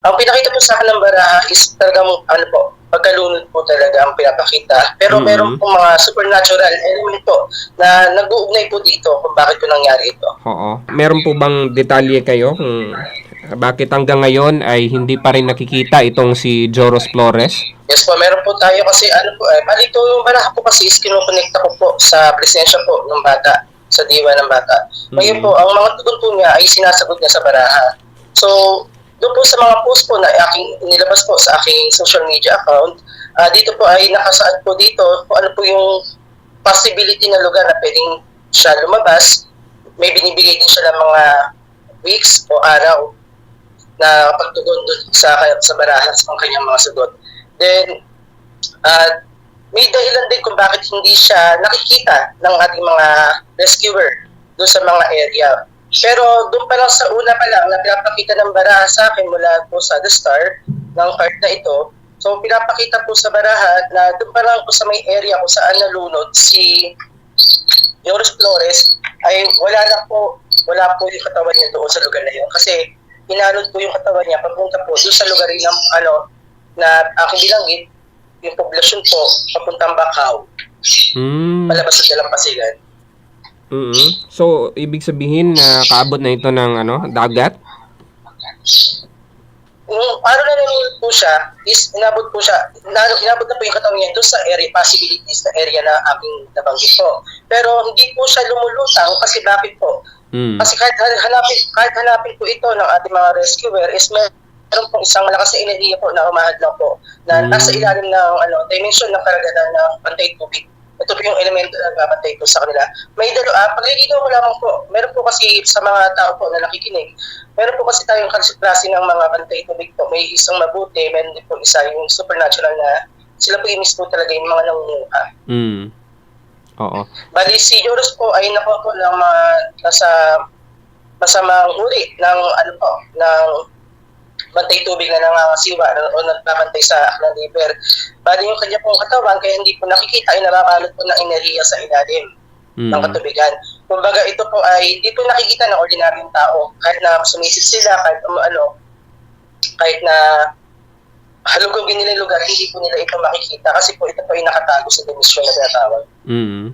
Ang pinakita po sa akin ng baraha is talagang ano po, pagkalunod po talaga ang pinapakita. Pero Mhm. meron po mga supernatural element po na nag-uugnay po dito kung bakit po nangyari ito. Oo. Meron po bang detalye kayo kung bakit hanggang ngayon ay hindi pa rin nakikita itong si Joros Flores? Yes po, meron po tayo kasi ano po, eh, bali ito yung baraha po kasi is kinukonekta ko po sa presensya po ng bata, sa diwa ng bata. Ngayon Mhm. po, ang mga tugon po niya ay sinasagot niya sa baraha. So, doon po sa mga post po na aking inilabas po sa aking social media account, ah, dito po ay nakasaad po dito kung ano po yung possibility na lugar na pwedeng siya lumabas. May binibigay din siya ng mga weeks o araw na pagtugon doon sa, sa baraha sa kanyang mga sagot. Then, at may dahilan din kung bakit hindi siya nakikita ng ating mga rescuer doon sa mga area. Pero doon pa lang sa una pa lang na pinapakita ng baraha sa akin mula po sa The Star ng card na ito. So pinapakita po sa baraha na doon pa lang po sa may area kung saan nalunod si Joris Flores ay wala na po, wala po yung katawan niya doon sa lugar na yun. Kasi hinanod po yung katawan niya papunta po doon sa lugar ng ano, na aking bilanggit, yung poblasyon po, papuntang Bacau, Hmm. palabas sa Dalampasigan. Mm So, ibig sabihin na kaabot na ito ng ano, dagat? Nung araw na nanunod po siya, is inabot po siya, na, inabot na po yung katawan niya doon sa area, possibilities na area na aking nabanggit po. Pero hindi po siya lumulutang kasi bakit po? Hmm. Kasi kahit han- hanapin, kahit hanapin po ito ng ating mga rescuer is mer- meron pong isang malakas na enerhiya po na umahadlang po na Mm. nasa ilalim ng ano, dimension ng karagatan ng pantay tubig. Ito po yung elemento na nagpapantay po sa kanila. May dalo, ah, paglilinaw ko lamang po, meron po kasi sa mga tao po na nakikinig, meron po kasi tayong klase ng mga pantay tubig po. May isang mabuti, meron din po isa yung supernatural na sila po yung mismo talaga yung mga nangunguha. Hmm. Oo. Bali, si Joros po ay nakuha po ng mga nasa masamang uri ng ano po, ng bantay tubig na nangangasiwa o nagbabantay sa aklang liver. Bali yung kanya pong katawan, kaya hindi po nakikita ay nababalot po ng enerhiya sa ilalim Hmm. ng katubigan. Kumbaga ito po ay hindi po nakikita ng ordinaryong tao. Kahit na sumisid sila, kahit um, ano, kahit na halugugin nila yung lugar, hindi po nila ito makikita kasi po ito po ay nakatago sa dimension na tinatawag. Hmm.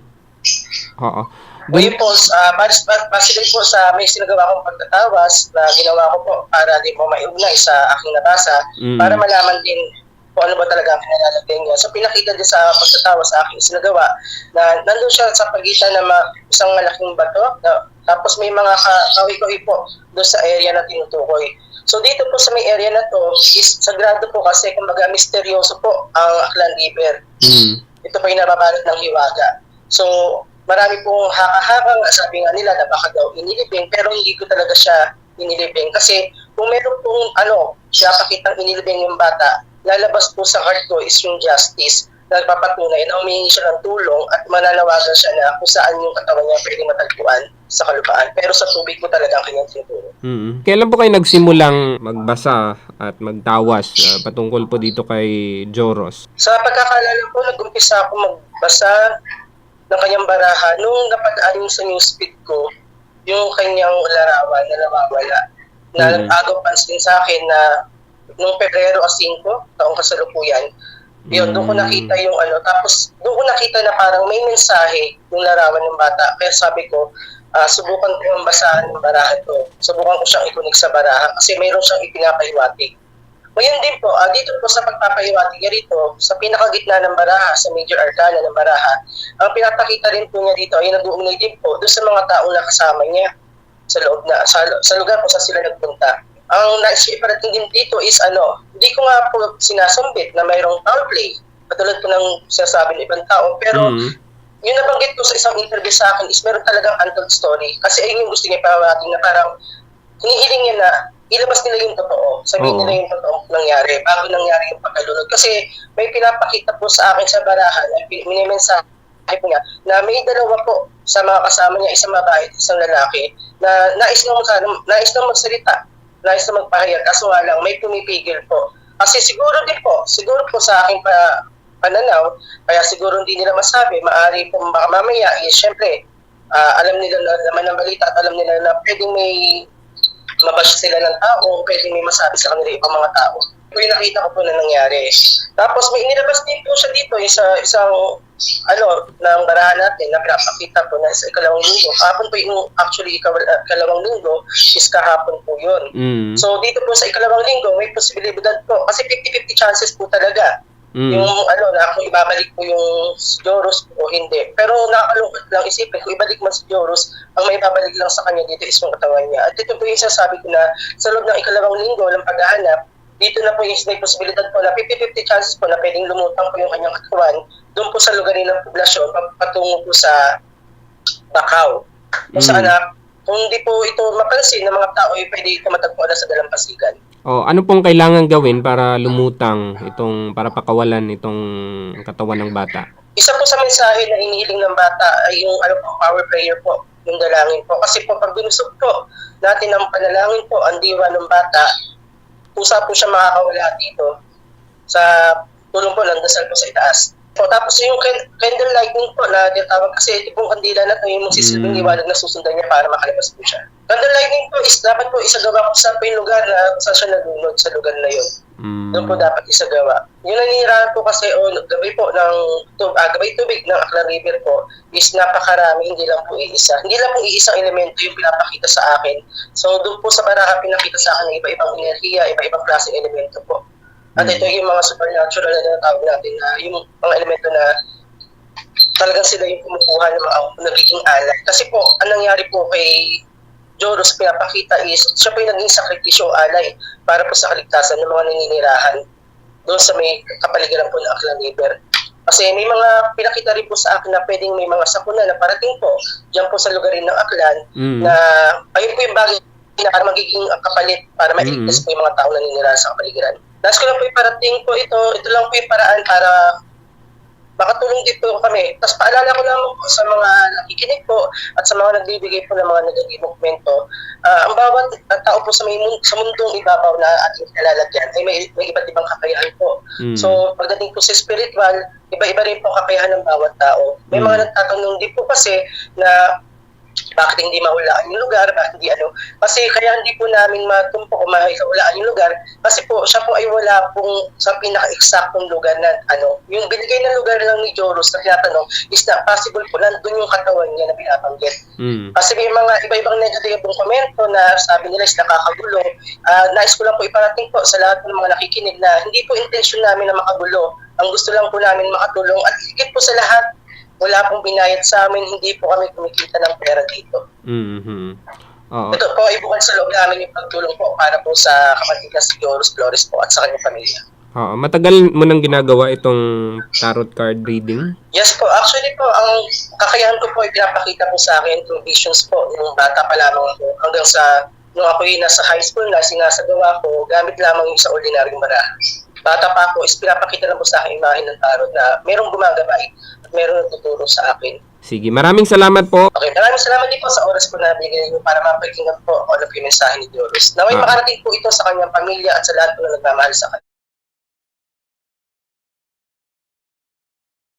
Oo. Ngayon po, uh, mas, mas, base po sa may sinagawa kong pagtatawas na ginawa ko po para di mo maiugnay sa aking nabasa Mm. para malaman din kung ano ba talaga ang kinalalagay niya. So pinakita din sa pagtatawa sa aking sinagawa na nandun siya sa pagitan ng isang malaking bato na, tapos may mga ka- kahoy-kahoy po doon sa area na tinutukoy. So dito po sa may area na to is sagrado po kasi kumbaga misteryoso po ang Aklan River Hmm. ito pa yung nababalot ng hiwaga. So, marami pong haka-haka nga, sabi nga nila na baka daw inilibing, pero hindi ko talaga siya inilibing. Kasi kung meron pong ano, siya pakitang inilibing yung bata, lalabas po sa card ko is yung justice na nagpapatunay na humingi siya ng tulong at mananawagan siya na kung saan yung katawan niya pwedeng matagpuan sa kalupaan. Pero sa tubig po talaga ang kanyang tinuturo. Hmm. Kailan po kayo nagsimulang magbasa at magtawas ah, patungkol po dito kay Joros? Sa pagkakalala ko, nag-umpisa ako magbasa ng kanyang baraha nung napadaan sa newsfeed ko yung kanyang larawan na nawawala. Na Mhm. nag-agaw pansin sa akin na nung Pebrero 5, taong kasalukuyan, yun, doon ko Mm. nakita yung ano, tapos doon ko nakita na parang may mensahe yung larawan ng bata. Kaya sabi ko, ah, subukan ko yung basahan ng baraha to. Subukan ko siyang ikunik sa baraha kasi mayroon siyang ipinapahiwatig. Ngayon din po, ah, dito po sa pagpapahiwatig niya rito, sa pinakagitna ng baraha, sa major arcana ng baraha, ang pinapakita rin po niya dito ay nag-uugnay din po doon sa mga taong nakasama niya sa loob na, sa, sa lugar kung saan sila nagpunta. Ang nais ko iparating din dito is ano, hindi ko nga po sinasambit na mayroong foul play, katulad po ng sinasabi ng ibang tao, pero Hmm. yung nabanggit ko sa isang interview sa akin is meron talagang untold story. Kasi ayun yung gusto niya ipawating na parang hinihiling niya na ilabas nila yung totoo. Sabihin Oo. nila yung totoo nangyari bago nangyari yung pagkalunod. Kasi may pinapakita po sa akin sa barahan na minimensahe po niya na may dalawa po sa mga kasama niya, isang babae at isang lalaki na nais na, mag, nais na magsalita, nais na magpahayag. Kaso nga lang, may pumipigil po. Kasi siguro din po, siguro po sa aking pa, pananaw, kaya siguro hindi nila masabi, maaari po baka mamaya, eh, syempre, ah, alam nila na naman ng balita at alam nila na pwedeng may mabash sila ng tao, pwede may masabi sa kanila ibang mga tao. Ito yung nakita ko po na nangyari. Tapos may inilabas din po siya dito, isa, isang ano, ng barahan natin na pinapakita po na sa ikalawang linggo. Kahapon po yung actually uh, ikalawang linggo is kahapon po yun. Mm. So dito po sa ikalawang linggo, may posibilidad po. Kasi 50-50 chances po talaga. Mm. Yung ano, na kung ibabalik po yung si Joros o hindi. Pero nakakalungkot lang isipin, kung ibalik man si Joros, ang may babalik lang sa kanya dito is yung katawan niya. At ito po yung sasabi ko na sa loob ng ikalawang linggo ng paghahanap, dito na po yung may posibilidad po na 50-50 chances po na pwedeng lumutang po yung kanyang katawan doon po sa lugar ng poblasyon patungo po sa Bacau. Kung Mm. saan na, kung hindi po ito mapansin ng mga tao, eh, pwede ito matagpuan na sa dalampasigan. Oh, ano pong kailangan gawin para lumutang itong para pakawalan itong katawan ng bata? Isa po sa mensahe na inihiling ng bata ay yung ano po, power prayer po, yung dalangin po. Kasi po pag binusog po natin ang panalangin po, ang diwa ng bata, kusa po siya makakawala dito sa tulong po ng dasal po sa itaas. Po, tapos yung can- candle lighting po na tinatawag kasi ito pong kandila na ito yung magsisilbing Mm. liwanag na susundan niya para makalabas po siya. Candle lighting po is dapat po isagawa po sa lugar na saan siya nalunod sa lugar na yun. Mm. Doon po dapat isagawa. Yung naninirahan po kasi o gabay po ng tub, ah, gabay tubig ng Aklan River po is napakarami, hindi lang po iisa. Hindi lang po iisang elemento yung pinapakita sa akin. So doon po sa baraha pinakita sa akin ng iba-ibang enerhiya, iba-ibang klaseng elemento po. At Mm. ito yung mga supernatural na tinatawag natin na yung mga elemento na talagang sila yung kumukuha ng mga nagiging alay. Kasi po, ang nangyari po kay Joros pinapakita is siya po yung naging sakripisyo alay para po sa kaligtasan ng mga naninirahan doon sa may kapaligiran po ng Aklan River. Kasi may mga pinakita rin po sa akin na pwedeng may mga sakuna na parating po dyan po sa lugarin ng Aklan Mm. na ayun po yung bagay na magiging kapalit para mailigtas po yung mga tao na ninirahan sa kapaligiran. Nais ko lang po iparating po ito, ito lang po yung paraan para makatulong dito kami. Tapos paalala ko lang po sa mga nakikinig po at sa mga nagbibigay po ng mga nagaging dokumento, ah, ang bawat tao po sa, may, mun- sa mundong ibabaw na ating nalalagyan ay may, may iba't ibang kakayahan po. Mm. So, pagdating po sa spiritual, iba-iba rin po kakayahan ng bawat tao. May Mm. mga nagtatanong din po kasi na bakit hindi mahulaan yung lugar, bakit hindi ano. Kasi kaya hindi po namin matumpo o mahulaan yung lugar kasi po siya po ay wala pong sa pinaka-exactong lugar na ano. Yung binigay na lugar lang ni Joros na tinatanong is na possible po nandun yung katawan niya na binabanggit. Mm. Kasi may mga iba-ibang negatibong komento na sabi nila is nakakagulo. Ah, nais ko lang po iparating po sa lahat ng mga nakikinig na hindi po intensyon namin na makagulo. Ang gusto lang po namin makatulong at higit po sa lahat, wala pong binayad sa amin, hindi po kami kumikita ng pera dito. Mhm. Oo. Ito po bukod sa loob namin yung pagtulong po para po sa kapatid na si Joros Flores po at sa kanyang pamilya. Oo. Matagal mo nang ginagawa itong tarot card reading? Yes po, actually po, ang kakayahan ko po ay pinapakita po sa akin through visions po, nung bata pa lamang po, hanggang sa, nung ako yung nasa high school na sinasagawa ko, gamit lamang yung sa ordinaryong baraha. Bata pa ako, is pinapakita na po sa akin imahe ng tarot na merong gumagabay at merong nagtuturo sa akin. Sige, maraming salamat po. Okay, maraming salamat din po sa oras po na binigay niyo para mapakinggan po all of yung mensahe ni Diyos. Naway Ah. makarating po ito sa kanyang pamilya at sa lahat po na nagmamahal sa kanya.